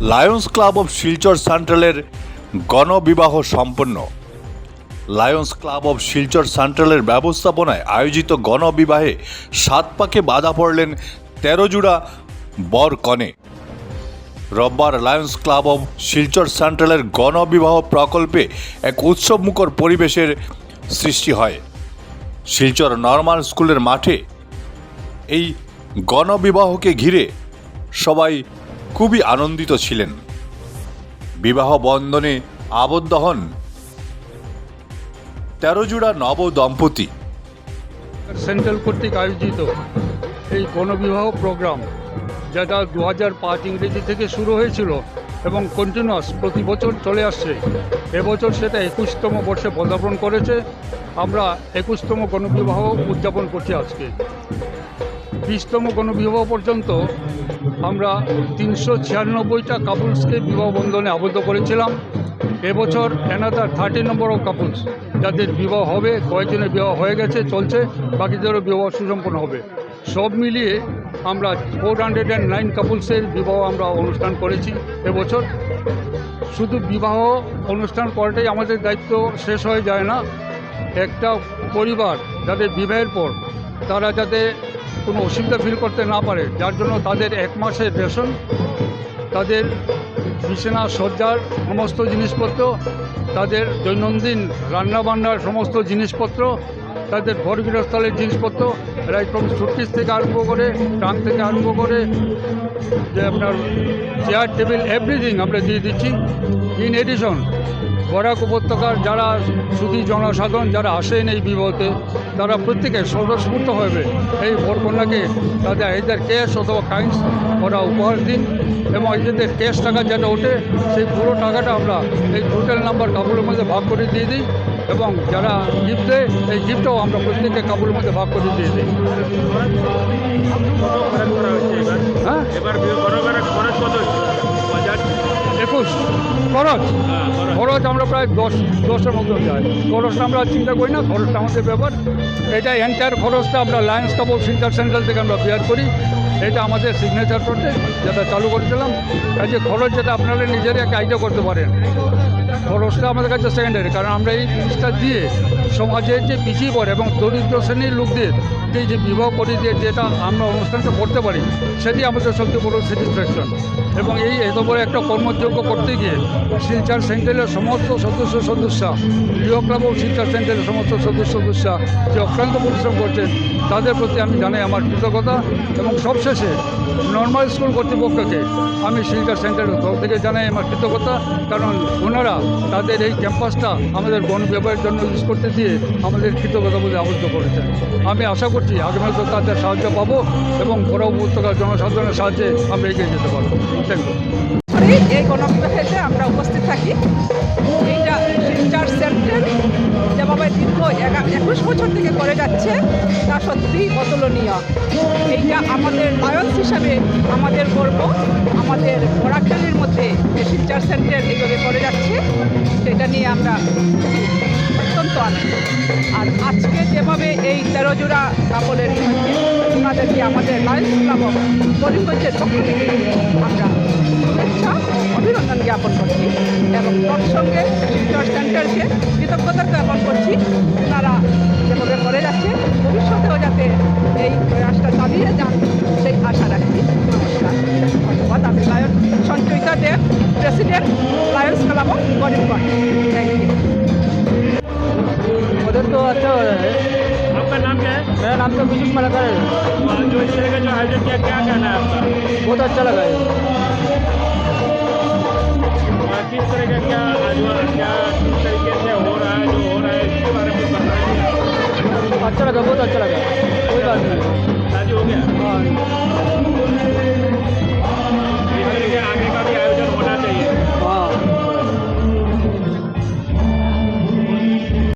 Lions club of Silchar সেন্ট্রালের গণবিবাহ সম্পন্ন। লায়ন্স ক্লাব অফ শিলচর সেন্ট্রালের ব্যবস্থাপনায় আয়োজিত গণবিবাহে সাত পাকে বাধা পড়লেন তেরো জোড়া বর কনে। রোববার লায়ন্স ক্লাব অফ শিলচর সেন্ট্রালের গণবিবাহ প্রকল্পে এক উৎসবমুখর পরিবেশের সৃষ্টি হয়। শিলচর নর্মাল স্কুলের মাঠে এই গণবিবাহকে ঘিরে সবাই খুবই আনন্দিত ছিলেন। বিবাহ বন্ধনে আবদ্ধ হন তেরো জোড়া নব দম্পতি। সেন্ট্রাল কর্তৃক আয়োজিত এই গণবিবাহ প্রোগ্রাম, যেটা দু হাজার পাঁচ ইংরেজি থেকে শুরু হয়েছিল এবং কন্টিনিউয়াস প্রতি বছর চলে আসছে, এবছর সেটা একুশতম বর্ষে পদার্পণ করেছে। আমরা একুশতম গণবিবাহ উদযাপন করছি আজকে। বিশতম গণবিবাহ পর্যন্ত আমরা তিনশো ছিয়ানব্বইটা কাপুলসকে বিবাহ বন্ধনে আবদ্ধ করেছিলাম। এবছর another thirty number of couples যাদের বিবাহ হবে, কয়েকজনের বিবাহ হয়ে গেছে, চলছে, বাকিদেরও বিবাহ সুসম্পন্ন হবে। সব মিলিয়ে আমরা ফোর হান্ড্রেড অ্যান্ড নাইন কাপুলসের বিবাহ আমরা অনুষ্ঠান করেছি এবছর। শুধু বিবাহ অনুষ্ঠান করাটাই আমাদের দায়িত্ব, শেষ হয়ে যায় না। একটা পরিবার যাদের বিবাহের পর, তারা যাতে কোনো অসুবিধা ফিল করতে না পারে, যার জন্য তাদের এক মাসের রেশন তাদের বিছানা, সজ্জার সমস্ত জিনিসপত্র, তাদের দৈনন্দিন রান্নাবান্নার সমস্ত জিনিসপত্র, তাদের ঘর গৃহস্থলের জিনিসপত্র ফ্রম সুটকেস থেকে আরম্ভ করে ট্রাঙ্ক থেকে আরম্ভ করে যে আপনার চেয়ার টেবিল এভরিথিং আমরা দিয়ে দিচ্ছি। ইন এডিশন বরাক উপত্যকার যারা সুদী জনসাধারণ, যারা আসেন এই বিবাহতে, তারা প্রত্যেকে স্বতঃস্ফূর্ত হবে এই বরকন্যাকে তাদের এদের ক্যাশ অথবা কাইন্স ওরা উপহার দিন এবং এদের ক্যাশ টাকা যেটা ওঠে, সেই পুরো টাকাটা আমরা এই টোটাল নাম্বার কাপড়ের মধ্যে ভাগ করে দিয়ে দিই এবং যারা গিফট দেয়, এই গিফটও আমরা প্রত্যেককে কাপড়ের মধ্যে ভাগ করে দিয়ে দিই। হ্যাঁ? একুশ, খরচ। খরচ আমরা প্রায় দশ, দশের মতো যাই খরচটা আমরা চিন্তা করি না, খরচটা আমাদের ব্যাপার এটা এন্টায়ার খরচটা আমরা লায়ন্স কাপ অফ সেন্টার থেকে আমরা বিয়ার করি। এটা আমাদের সিগনেচার প্রজেক্ট যেটা চালু করেছিলাম। এই যে খরচ যেটা আপনারা নিজেরই একটা আইডিয়া করতে পারেন। খরচটা আমাদের কাছে সেকেন্ডারি কারণ আমরা এই জিনিসটা দিয়ে সমাজের যে পিছিয়ে পড়ে এবং দরিদ্র শ্রেণির লোকদের, যে যে বিবাহ করে দিয়ে যেটা আমরা অনুষ্ঠানটা করতে পারি, সেটি আমাদের সবচেয়ে বড় স্যাটিসফ্যাকশন এবং এই এত বড় একটা কর্মযোগ্য করতে গিয়ে শিলচার সেন্টারের সমস্ত সদস্য সদস্যা গৃহ ক্লাব ও শিলচার সেন্টারের সমস্ত সদস্য সদস্যা যে অক্লান্ত পরিশ্রম করছেন, তাদের প্রতি আমি জানাই আমার কৃতজ্ঞতা এবং সবশেষে নর্মাল স্কুল কর্তৃপক্ষকে আমি শিলচার সেন্টারের তরফ থেকে জানাই আমার কৃতজ্ঞতা। কারণ ওনারা তাদের এই ক্যাম্পাসটা আমাদের গণব্যবহারের জন্য ইউজ করতে দিয়ে আমাদের কৃতজ্ঞতা বলে আবদ্ধ করেছেন। আমি আশা করছি আগামী তো তাদের সাহায্য পাবো এবং বড় উপত্যকার জনসাধারণের সাহায্যে আমরা এগিয়ে যেতে পারব। থ্যাংক ইউ এই গণবিবাহেতে আমরা উপস্থিত থাকি। এইটা শিলচর সেন্টার যেভাবে দীর্ঘ একুশ বছর থেকে করে যাচ্ছে। তা সত্যিই অতুলনীয়। এইটা আমাদের লায়ন্স হিসাবে আমাদের গর্ব, আমাদের বরাকখালীর মধ্যে যে শিলচর সেন্টার এইভাবে করে যাচ্ছে, সেটা নিয়ে আমরা অত্যন্ত আনন্দ আর আজকে যেভাবে এই তেরো জোড়া কাপড়ের ওনাদেরকে আমাদের লায়ন্স ক্লাব অফ করিমগঞ্জের পক্ষ থেকে আমরা শুভেচ্ছা, অভিনন্দন জ্ঞাপন করছি এবং তৎসঙ্গে শিলচর সেন্টারকে কৃতজ্ঞতা और इंपॉर्टेंट थैंक यू उधर तो अच्छा हो रहा है। आपका नाम क्या है? मेरा नाम तो विजय मलकर है। जो इस तरह का जो आयोजन किया क्या कहना है आपका? बहुत अच्छा लगा है। किस तरह का क्या क्या किस तरीके से हो रहा है जो हो रहा है इसके बारे में बताइए अच्छा लगा बहुत अच्छा लगा। कोई बात नहीं। शादी हो गया? हाँ।